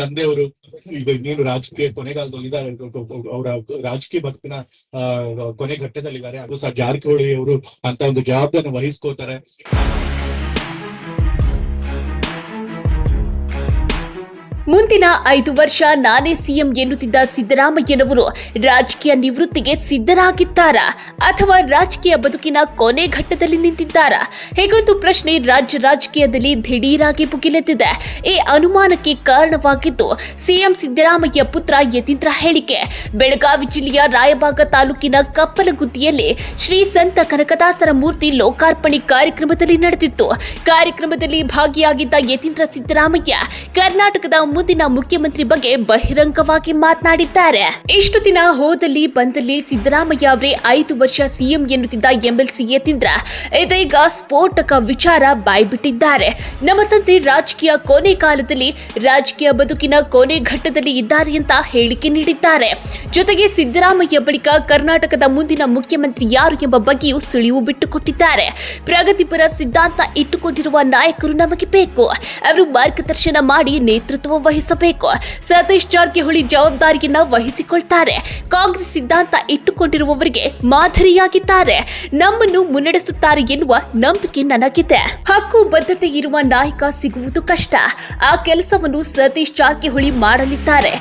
ತಂದೆಯವರು ಈಗ ಇನ್ನೇನು ರಾಜಕೀಯ ಕೊನೆಗಾಲದಲ್ಲಿ ಅವರ ರಾಜಕೀಯ ಬದುಕಿನ ಕೊನೆ ಘಟ್ಟದಲ್ಲಿದ್ದಾರೆ. ಅದು ಸಹ ಜಾರಕಿಹೊಳಿ ಅವರು ಅಂತ ಒಂದು ಜವಾಬ್ದಾರಿ ವಹಿಸ್ಕೋತಾರೆ ಮುಂದಿನ ಐದು ವರ್ಷ ನಾನೇ ಸಿಎಂ ಎನ್ನುತ್ತಿದ್ದ ಸಿದ್ದರಾಮಯ್ಯನವರು ರಾಜಕೀಯ ನಿವೃತ್ತಿಗೆ ಸಿದ್ಧರಾಗಿದ್ದಾರಾ ಅಥವಾ ರಾಜಕೀಯ ಬದುಕಿನ ಕೊನೆ ಘಟ್ಟದಲ್ಲಿ ನಿಂತಿದ್ದಾರಾ? ಹೇಗೊಂದು ಪ್ರಶ್ನೆ ರಾಜ್ಯ ರಾಜಕೀಯದಲ್ಲಿ ದಿಢೀರಾಗಿ ಭುಗಿಲೆದ್ದಿದೆ ಈ ಅನುಮಾನಕ್ಕೆ ಕಾರಣವಾಗಿದ್ದು, ಸಿಎಂ ಸಿದ್ದರಾಮಯ್ಯ ಪುತ್ರ ಯತೀಂದ್ರ ಹೇಳಿಕೆ, ಬೆಳಗಾವಿ ಜಿಲ್ಲೆಯ ರಾಯಬಾಗ ತಾಲೂಕಿನ ಕಪ್ಪಲಗುದ್ದಿಯಲ್ಲಿ ಶ್ರೀ ಸಂತ ಕನಕದಾಸರ ಮೂರ್ತಿ ಲೋಕಾರ್ಪಣೆ ಕಾರ್ಯಕ್ರಮದಲ್ಲಿ ನಡೆದಿತ್ತು. ಕಾರ್ಯಕ್ರಮದಲ್ಲಿ ಭಾಗಿಯಾಗಿದ್ದ ಯತೀಂದ್ರ ಸಿದ್ದರಾಮಯ್ಯ ಕರ್ನಾಟಕದ ಮುಂದಿನ ಮುಖ್ಯಮಂತ್ರಿ ಬಗ್ಗೆ ಬಹಿರಂಗವಾಗಿ ಮಾತನಾಡಿದ್ದಾರೆ. ಇಷ್ಟು ದಿನ ಹೋದಲ್ಲಿ ಬಂದಲ್ಲಿ ಸಿದ್ದರಾಮಯ್ಯ ಅವರೇ ಐದು ವರ್ಷ ಸಿಎಂ ಎನ್ನುತ್ತಿದ್ದ ಎಂಎಲ್ಸಿ ಎತ್ತಿದ್ರ ಇದೀಗ ಸ್ಫೋಟಕ ವಿಚಾರ ಬಾಯ್ಬಿಟ್ಟಿದ್ದಾರೆ. ನಮ್ಮ ತಂದೆ ರಾಜಕೀಯ ಕೊನೆ ಕಾಲದಲ್ಲಿ ರಾಜಕೀಯ ಬದುಕಿನ ಕೊನೆ ಘಟ್ಟದಲ್ಲಿ ಇದ್ದಾರೆ ಅಂತ ಹೇಳಿಕೆ ನೀಡಿದ್ದಾರೆ. ಜೊತೆಗೆ ಸಿದ್ದರಾಮಯ್ಯ ಬಳಿಕ ಕರ್ನಾಟಕದ ಮುಂದಿನ ಮುಖ್ಯಮಂತ್ರಿ ಯಾರು ಎಂಬ ಬಗ್ಗೆಯೂ ಸುಳಿವು ಬಿಟ್ಟುಕೊಟ್ಟಿದ್ದಾರೆ. ಪ್ರಗತಿಪರ ಸಿದ್ಧಾಂತ ಇಟ್ಟುಕೊಂಡಿರುವ ನಾಯಕರು ನಮಗೆ ಬೇಕು. ಅವರು ಮಾರ್ಗದರ್ಶನ ಮಾಡಿ ನೇತೃತ್ವ ವಹಿಸಬೇಕು. ಸತೀಶ್ ಜಾರಕಿಹೊಳಿ ಜವಾಬ್ದಾರಿಯನ್ನ ವಹಿಸಿಕೊಳ್ತಾರೆ. ಕಾಂಗ್ರೆಸ್ ಸಿದ್ಧಾಂತ ಇಟ್ಟುಕೊಂಡಿರುವವರಿಗೆ ಮಾದರಿಯಾಗಿದ್ದಾರೆ. ನಮ್ಮನ್ನು ಮುನ್ನಡೆಸುತ್ತಾರೆ ಎನ್ನುವ ನಂಬಿಕೆ ನನಗಿದೆ. ಹಕ್ಕು ಬದ್ಧತೆ ಇರುವ ನಾಯಕ ಸಿಗುವುದು ಕಷ್ಟ. ಆ ಕೆಲಸವನ್ನು ಸತೀಶ್ ಜಾರಕಿಹೊಳಿ ಮಾಡಲಿದ್ದಾರೆ.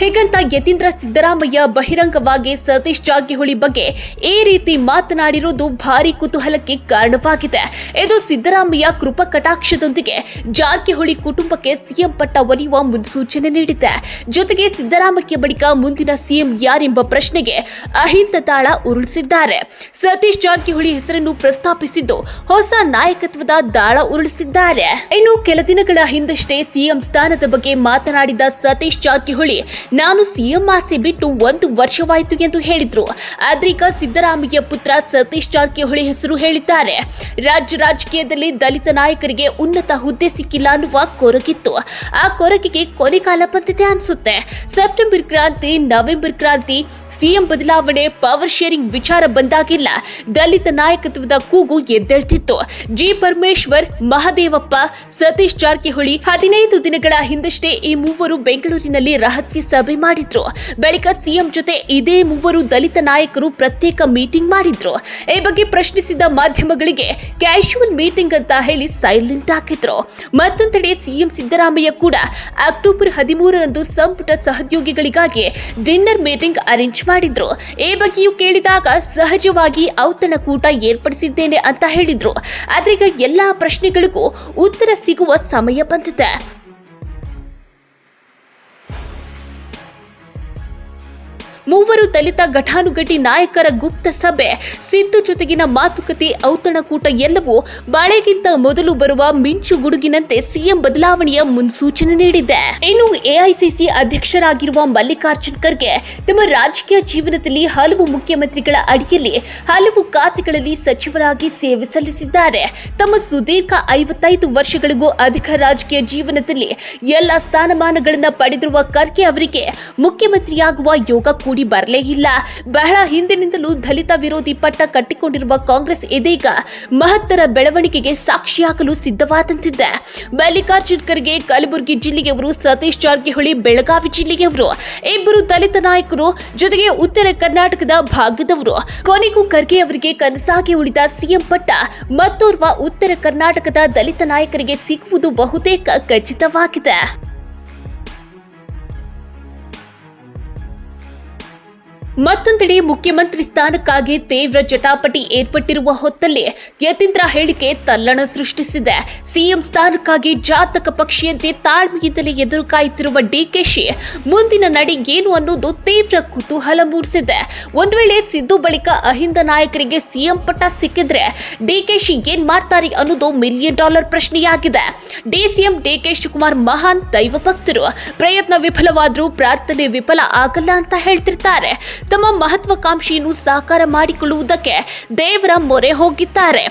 ಹೀಗಂತ ಯತೀಂದ್ರ ಸಿದ್ದರಾಮಯ್ಯ ಬಹಿರಂಗವಾಗಿ ಸತೀಶ್ ಜಾರಕಿಹೊಳಿ ಬಗ್ಗೆ ಈ ರೀತಿ ಮಾತನಾಡಿರುವುದು ಭಾರಿ ಕುತೂಹಲಕ್ಕೆ ಕಾರಣವಾಗಿದೆ. ಇದು ಸಿದ್ದರಾಮಯ್ಯ ಕೃಪಾ ಕಟಾಕ್ಷದೊಂದಿಗೆ ಜಾರಕಿಹೊಳಿ ಕುಟುಂಬಕ್ಕೆ ಸಿಎಂ ಪಟ್ಟ ಒಲಿಯುವ ಮುನ್ಸೂಚನೆ ನೀಡಿದೆ. ಜೊತೆಗೆ ಸಿದ್ದರಾಮಯ್ಯ ಬಳಿಕ ಮುಂದಿನ ಸಿಎಂ ಯಾರೆಂಬ ಪ್ರಶ್ನೆಗೆ ಅಹಿಂದ ತಾಳ ಉರುಳಿಸಿದ್ದಾರೆ. ಸತೀಶ್ ಜಾರಕಿಹೊಳಿ ಹೆಸರನ್ನು ಪ್ರಸ್ತಾಪಿಸಿದ್ದು ಹೊಸ ನಾಯಕತ್ವದ ದಾಳ ಉರುಳಿಸಿದ್ದಾರೆ. ಇನ್ನು ಕೆಲ ದಿನಗಳ ಹಿಂದಷ್ಟೇ ಸಿಎಂ ಸ್ಥಾನದ ಬಗ್ಗೆ ಮಾತನಾಡಿದ ಸತೀಶ್ ಜಾರಕಿಹೊಳಿ ನಾನು ಸಿಎಂ ಆಸೆ ಬಿಟ್ಟು ಒಂದು ವರ್ಷವಾಯಿತು ಎಂದು ಹೇಳಿದ್ರು. ಆದ್ರೀಗ ಸಿದ್ದರಾಮಯ್ಯ ಪುತ್ರ ಸತೀಶ್ ಜಾರಕಿಹೊಳಿ ಹೆಸರು ಹೇಳಿದ್ದಾರೆ. ರಾಜ್ಯ ರಾಜಕೀಯದಲ್ಲಿ ದಲಿತ ನಾಯಕರಿಗೆ ಉನ್ನತ ಹುದ್ದೆ ಸಿಕ್ಕಿಲ್ಲ ಅನ್ನುವ ಕೊರಗಿತ್ತು. ಆ ಕೊರಗಿಗೆ ಕೊನೆಗಾಲ ಬಂದಿದೆ ಅನಿಸುತ್ತೆ. ಸೆಪ್ಟೆಂಬರ್ ಕ್ರಾಂತಿ, ನವೆಂಬರ್ ಕ್ರಾಂತಿ ಸಿಎಂ ಬದಲಾವಣೆ ಪವರ್ ಶೇರಿಂಗ್ ವಿಚಾರ ಬಂದಾಗಿಲ್ಲ. ದಲಿತ ನಾಯಕತ್ವದ ಕೂಗು ಎದ್ದೇಳ್ತಿತ್ತು. ಜಿ ಪರಮೇಶ್ವರ್, ಮಹದೇವಪ್ಪ, ಸತೀಶ್ ಜಾರಕಿಹೊಳಿ ಹದಿನೈದು ದಿನಗಳ ಹಿಂದಷ್ಟೇ ಈ ಮೂವರು ಬೆಂಗಳೂರಿನಲ್ಲಿ ರಹಸ್ಯ ಸಭೆ ಮಾಡಿದ್ರು. ಬಳಿಕ ಸಿಎಂ ಜೊತೆ ಇದೇ ಮೂವರು ದಲಿತ ನಾಯಕರು ಪ್ರತ್ಯೇಕ ಮೀಟಿಂಗ್ ಮಾಡಿದ್ರು. ಈ ಬಗ್ಗೆ ಪ್ರಶ್ನಿಸಿದ ಮಾಧ್ಯಮಗಳಿಗೆ ಕ್ಯಾಶುವಲ್ ಮೀಟಿಂಗ್ ಅಂತ ಹೇಳಿ ಸೈಲೆಂಟ್ ಹಾಕಿದ್ರು. ಮತ್ತೊಂದೆಡೆ ಸಿಎಂ ಸಿದ್ದರಾಮಯ್ಯ ಕೂಡ ಅಕ್ಟೋಬರ್ ಹದಿಮೂರರಂದು ಸಂಪುಟ ಸಹೋದ್ಯೋಗಿಗಳಿಗಾಗಿ ಡಿನ್ನರ್ ಮೀಟಿಂಗ್ ಅರೇಂಜ್ ಮಾಡಿದ್ರು. ಈ ಬಗ್ಗೆಯೂ ಕೇಳಿದಾಗ ಸಹಜವಾಗಿ ಔತಣಕೂಟ ಏರ್ಪಡಿಸಿದ್ದೇನೆ ಅಂತ ಹೇಳಿದ್ರು. ಆದ್ರೀಗ ಎಲ್ಲಾ ಪ್ರಶ್ನೆಗಳಿಗೂ ಉತ್ತರ ಸಿಗುವ ಸಮಯ ಬಂದಿದೆ. ಮೂವರು ದಲಿತ ಘಟಾನುಘಟಿ ನಾಯಕರ ಗುಪ್ತ ಸಭೆ. ಸಿದ್ದು ಜೊತೆಗಿನ ಮಾತುಕತೆ, ಔತಣಕೂಟ ಎಲ್ಲವೂ ಬಾಳೆಗಿಂತ ಮೊದಲು ಬರುವ ಮಿಂಚು ಗುಡುಗಿನಂತೆ ಸಿಎಂ ಬದಲಾವಣೆಯ ಮುನ್ಸೂಚನೆ ನೀಡಿದೆ. ಇನ್ನು ಎಐಸಿಸಿ ಅಧ್ಯಕ್ಷರಾಗಿರುವ ಮಲ್ಲಿಕಾರ್ಜುನ್ ಖರ್ಗೆ ತಮ್ಮ ರಾಜಕೀಯ ಜೀವನದಲ್ಲಿ ಹಲವು ಮುಖ್ಯಮಂತ್ರಿಗಳ ಅಡಿಯಲ್ಲಿ ಹಲವು ಖಾತೆಗಳಲ್ಲಿ ಸಚಿವರಾಗಿ ಸೇವೆ ಸಲ್ಲಿಸಿದ್ದಾರೆ. ತಮ್ಮ ಸುದೀರ್ಘ ಐವತ್ತೈದು ವರ್ಷಗಳಿಗೂ ಅಧಿಕ ರಾಜಕೀಯ ಜೀವನದಲ್ಲಿ ಎಲ್ಲ ಸ್ಥಾನಮಾನಗಳನ್ನು ಪಡೆದಿರುವ ಖರ್ಗೆ ಅವರಿಗೆ ಮುಖ್ಯಮಂತ್ರಿಯಾಗುವ ಯೋಗ ಕೂಡಿ ಬರಲೇ ಇಲ್ಲ ಬಹಳ ಹಿಂದಿನಿಂದಲೂ ದಲಿತ ವಿರೋಧಿ ಪಟ್ಟ ಕಟ್ಟಿಕೊಂಡಿರುವ ಕಾಂಗ್ರೆಸ್ ಇದೀಗ ಮಹತ್ತರ ಬೆಳವಣಿಗೆಗೆ ಸಾಕ್ಷಿಯಾಗಲು ಸಿದ್ಧವಾದಂತಿದೆ. ಮಲ್ಲಿಕಾರ್ಜುನ್ ಖರ್ಗೆ ಕಲಬುರಗಿ ಜಿಲ್ಲೆಯವರು, ಸತೀಶ್ ಜಾರಕಿಹೊಳಿ ಬೆಳಗಾವಿ ಜಿಲ್ಲೆಯವರು, ಇಬ್ಬರು ದಲಿತ ನಾಯಕರು ಜೊತೆಗೆ ಉತ್ತರ ಕರ್ನಾಟಕದ ಭಾಗದವರು ಕೊನೆಗೂ ಖರ್ಗೆ ಅವರಿಗೆ ಕನಸಾಗಿ ಉಳಿದ ಸಿಎಂ ಪಟ್ಟ, ಮತ್ತೋರ್ವ ಉತ್ತರ ಕರ್ನಾಟಕದ ದಲಿತ ನಾಯಕರಿಗೆ ಸಿಗುವುದು ಬಹುತೇಕ ಖಚಿತವಾಗಿದೆ. ಮತ್ತೊಂದೆಡೆ ಮುಖ್ಯಮಂತ್ರಿ ಸ್ಥಾನಕ್ಕಾಗಿ ತೀವ್ರ ಜಟಾಪಟಿ ಏರ್ಪಟ್ಟಿರುವ ಹೊತ್ತಲ್ಲಿ ಯತೀಂದ್ರ ಹೇಳಿಕೆ ತಲ್ಲಣ ಸೃಷ್ಟಿಸಿದೆ. ಸಿಎಂ ಸ್ಥಾನಕ್ಕಾಗಿ ಜಾತಕ ಪಕ್ಷಿಯಂತೆ ತಾಳ್ಮೆಯಿಂದಲೇ ಎದುರು ಕಾಯುತ್ತಿರುವ ಡಿಕೆಶಿ ಮುಂದಿನ ನಡೆ ಏನು ಅನ್ನೋದು ತೀವ್ರ ಕುತೂಹಲ ಮೂಡಿಸಿದೆ. ಒಂದು ವೇಳೆ ಸಿದ್ದು ಬಳಿಕ ಅಹಿಂದ ನಾಯಕರಿಗೆ ಸಿಎಂ ಪಟ್ಟ ಸಿಕ್ಕಿದ್ರೆ ಡಿಕೆಶಿ ಏನ್ ಮಾಡ್ತಾರೆ ಅನ್ನೋದು ಮಿಲಿಯನ್ ಡಾಲರ್ ಪ್ರಶ್ನೆಯಾಗಿದೆ. ಡಿಸಿಎಂ ಡಿಕೆ ಶಿವಕುಮಾರ್ ಮಹಾನ್ ದೈವ ಭಕ್ತರು ಪ್ರಯತ್ನ ವಿಫಲವಾದರೂ ಪ್ರಾರ್ಥನೆ ವಿಫಲ ಆಗಲ್ಲ ಅಂತ ಹೇಳ್ತಿರ್ತಾರೆ. ತಮ್ಮ ಮಹತ್ವಾಕಾಂಕ್ಷೆಯನ್ನು ಸಾಕಾರ ಮಾಡಿಕೊಳ್ಳುವುದಕ್ಕೆ ದೇವರ ಮೊರೆ ಹೋಗಿದ್ದಾರೆ.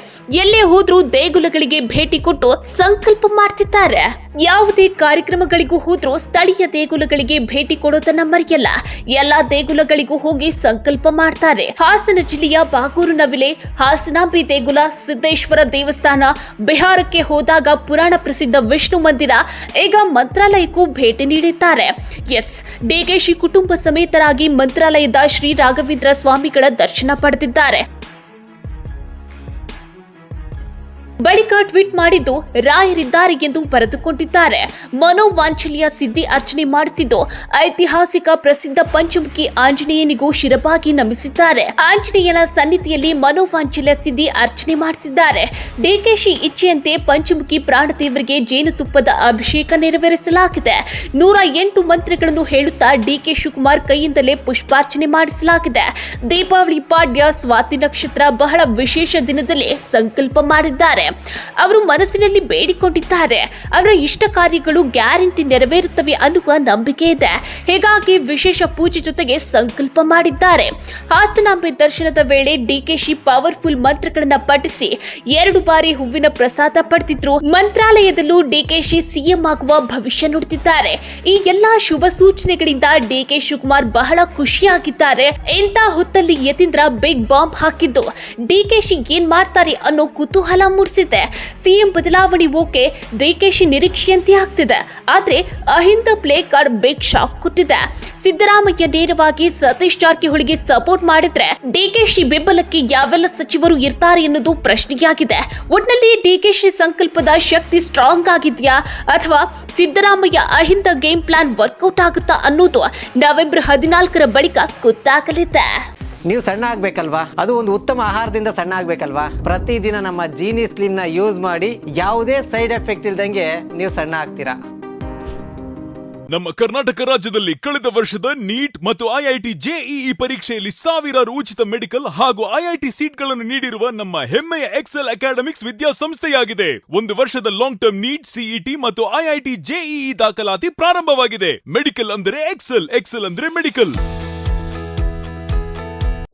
ಎಲ್ಲೇ ಹೋದ್ರೂ ದೇಗುಲಗಳಿಗೆ ಭೇಟಿ ಕೊಟ್ಟು ಸಂಕಲ್ಪ ಮಾಡ್ತಿದ್ದಾರೆ. ಯಾವುದೇ ಕಾರ್ಯಕ್ರಮಗಳಿಗೂ ಹೋದ್ರೂ ಸ್ಥಳೀಯ ದೇಗುಲಗಳಿಗೆ ಭೇಟಿ ಕೊಡೋದನ್ನ ಮರೆಯಲ್ಲ. ಎಲ್ಲಾ ದೇಗುಲಗಳಿಗೂ ಹೋಗಿ ಸಂಕಲ್ಪ ಮಾಡ್ತಾರೆ. ಹಾಸನ ಜಿಲ್ಲೆಯ ಬಾಗೂರು ನವಿಲೆ, ಹಾಸನಾಂಬಿ ದೇಗುಲ, ಸಿದ್ದೇಶ್ವರ ದೇವಸ್ಥಾನ, ಬಿಹಾರಕ್ಕೆ ಹೋದಾಗ ಪುರಾಣ ಪ್ರಸಿದ್ಧ ವಿಷ್ಣು ಮಂದಿರ, ಈಗ ಮಂತ್ರಾಲಯಕ್ಕೂ ಭೇಟಿ ನೀಡಿದ್ದಾರೆ. ಎಸ್ ಡಿಕೆಶಿ ಕುಟುಂಬ ಸಮೇತರಾಗಿ ಮಂತ್ರಾಲಯದ ಶ್ರೀ ರಾಘವೇಂದ್ರ ಸ್ವಾಮಿಗಳ ದರ್ಶನ ಪಡೆದಿದ್ದಾರೆ. ಬಳಿಕ ಟ್ವೀಟ್ ಮಾಡಿದ್ದು, ರಾಯರಿದ್ದಾರೆ ಎಂದು ಬರೆದುಕೊಂಡಿದ್ದಾರೆ. ಮನೋವಾಂಚಲಿಯ ಸಿದ್ಧಿ ಅರ್ಚನೆ ಮಾಡಿಸಿದ್ದು, ಐತಿಹಾಸಿಕ ಪ್ರಸಿದ್ಧ ಪಂಚಮುಖಿ ಆಂಜನೇಯನಿಗೂ ಶಿರಬಾಗಿ ನಮಿಸಿದ್ದಾರೆ. ಆಂಜನೇಯನ ಸನ್ನಿಧಿಯಲ್ಲಿ ಮನೋವಾಂಚಲ್ಯ ಸಿದ್ಧಿ ಅರ್ಚನೆ ಮಾಡಿಸಿದ್ದಾರೆ. ಡಿಕೆಶಿ ಇಚ್ಛೆಯಂತೆ ಪಂಚಮುಖಿ ಪ್ರಾಣದೇವರಿಗೆ ಜೇನುತುಪ್ಪದ ಅಭಿಷೇಕ ನೆರವೇರಿಸಲಾಗಿದೆ. ನೂರ ಎಂಟು ಮಂತ್ರಗಳನ್ನು ಹೇಳುತ್ತಾ ಡಿಕೆ ಶಿವಕುಮಾರ್ ಕೈಯಿಂದಲೇ ಪುಷ್ಪಾರ್ಚನೆ ಮಾಡಿಸಲಾಗಿದೆ. ದೀಪಾವಳಿ ಪಾಡ್ಯ, ಸ್ವಾತಿ ನಕ್ಷತ್ರ ಬಹಳ ವಿಶೇಷ ದಿನದಲ್ಲಿ ಸಂಕಲ್ಪ ಮಾಡಿದ್ದಾರೆ. ಅವರು ಮನಸ್ಸಿನಲ್ಲಿ ಬೇಡಿಕೊಂಡಿದ್ದಾರೆ. ಅವರ ಇಷ್ಟ ಕಾರ್ಯಗಳು ಗ್ಯಾರಂಟಿ ನೆರವೇರುತ್ತವೆ ಅನ್ನುವ ನಂಬಿಕೆ ಇದೆ. ಹೀಗಾಗಿ ವಿಶೇಷ ಪೂಜೆ ಜೊತೆಗೆ ಸಂಕಲ್ಪ ಮಾಡಿದ್ದಾರೆ. ಹಾಸನಾಂಬೆ ದರ್ಶನದ ವೇಳೆ ಡಿಕೆಶಿ ಪವರ್ಫುಲ್ ಮಂತ್ರಗಳನ್ನ ಪಠಿಸಿ ಎರಡು ಬಾರಿ ಹೂವಿನ ಪ್ರಸಾದ ಪಡೆದಿದ್ರು. ಮಂತ್ರಾಲಯದಲ್ಲೂ ಡಿಕೆಶಿ ಸಿಎಂ ಆಗುವ ಭವಿಷ್ಯ ನುಡಿದಿದ್ದಾರೆ. ಈ ಎಲ್ಲಾ ಶುಭ ಸೂಚನೆಗಳಿಂದ ಡಿಕೆ ಶಿವಕುಮಾರ್ ಬಹಳ ಖುಷಿಯಾಗಿದ್ದಾರೆ. ಇಂಥ ಹೊತ್ತಲ್ಲಿ ಯತೀಂದ್ರ ಬಿಗ್ ಬಾಂಬ್ ಹಾಕಿದ್ದು. ಡಿಕೆಶಿ ಏನ್ ಮಾಡ್ತಾರೆ ಅನ್ನೋ ಕುತೂಹಲ ಮೂಡಿಸಿದೆ. ಸಿಎಂ ಬದಲಾವಣೆ ಓಕೆ ಡಿಕೆಶಿ ನಿರೀಕ್ಷೆಯಂತೆ ಆಗ್ತಿದೆ. ಆದ್ರೆ AHINDA play card big shock ಕೊಟ್ಟಿದೆ. ಸಿದ್ದರಾಮಯ್ಯ ನೇರವಾಗಿ ಸತೀಶ್ ಜಾರಕಿಹೊಳಿಗೆ ಸಪೋರ್ಟ್ ಮಾಡಿದ್ರೆ ಡಿಕೆಶಿ ಬೆಂಬಲಕ್ಕೆ ಯಾವೆಲ್ಲ ಸಚಿವರು ಇರ್ತಾರೆ ಎನ್ನುವುದು ಪ್ರಶ್ನೆಯಾಗಿದೆ. ಒಟ್ನಲ್ಲಿ ಡಿಕೆಶಿ ಸಂಕಲ್ಪದ ಶಕ್ತಿ ಸ್ಟ್ರಾಂಗ್ ಆಗಿದ್ಯಾ? ಅಥವಾ Siddaramaiah AHINDA game plan work out ಆಗುತ್ತಾ ಅನ್ನೋದು ನವೆಂಬರ್ ಹದಿನಾಲ್ಕರ ಬಳಿಕ ಗೊತ್ತಾಗಲಿದೆ. ನೀವು ಸಣ್ಣ ಆಗ್ಬೇಕಲ್ವಾ? ಅದು ಒಂದು ಉತ್ತಮ ಆಹಾರದಿಂದ ಸಣ್ಣ ಆಗ್ಬೇಕಲ್ವಾ? ಪ್ರತಿದಿನ ನಮ್ಮ ಜೀನಿ ಸ್ಲಿಮ್ನ ಯೂಸ್ ಮಾಡಿ ಯಾವುದೇ ಸೈಡ್ ಎಫೆಕ್ಟ್ ಇಲ್ದಂಗೆ ನೀವು ಸಣ್ಣ ಆಗ್ತೀರಾ. ನಮ್ಮ ಕರ್ನಾಟಕ ರಾಜ್ಯದಲ್ಲಿ ಕಳೆದ ವರ್ಷದ ನೀಟ್ ಮತ್ತು ಐಐಟಿ ಜೆಇಇ ಪರೀಕ್ಷೆಯಲ್ಲಿ ಸಾವಿರಾರು ಉಚಿತ ಮೆಡಿಕಲ್ ಹಾಗೂ ಐಐಟಿ ಸೀಟ್ಗಳನ್ನು ನೀಡಿರುವ ನಮ್ಮ ಹೆಮ್ಮೆಯ ಎಕ್ಸೆಲ್ ಅಕಾಡೆಮಿಕ್ಸ್ ವಿದ್ಯಾಸಂಸ್ಥೆಯಾಗಿದೆ. ಒಂದು ವರ್ಷದ ಲಾಂಗ್ ಟರ್ಮ್ ನೀಟ್ ಸಿಇಟಿ ಮತ್ತು ಐಐಟಿ ಜೆಇಇ ದಾಖಲಾತಿ ಪ್ರಾರಂಭವಾಗಿದೆ. ಮೆಡಿಕಲ್ ಅಂದರೆ ಎಕ್ಸೆಲ್ ಎಕ್ಸೆಲ್ ಅಂದರೆ medical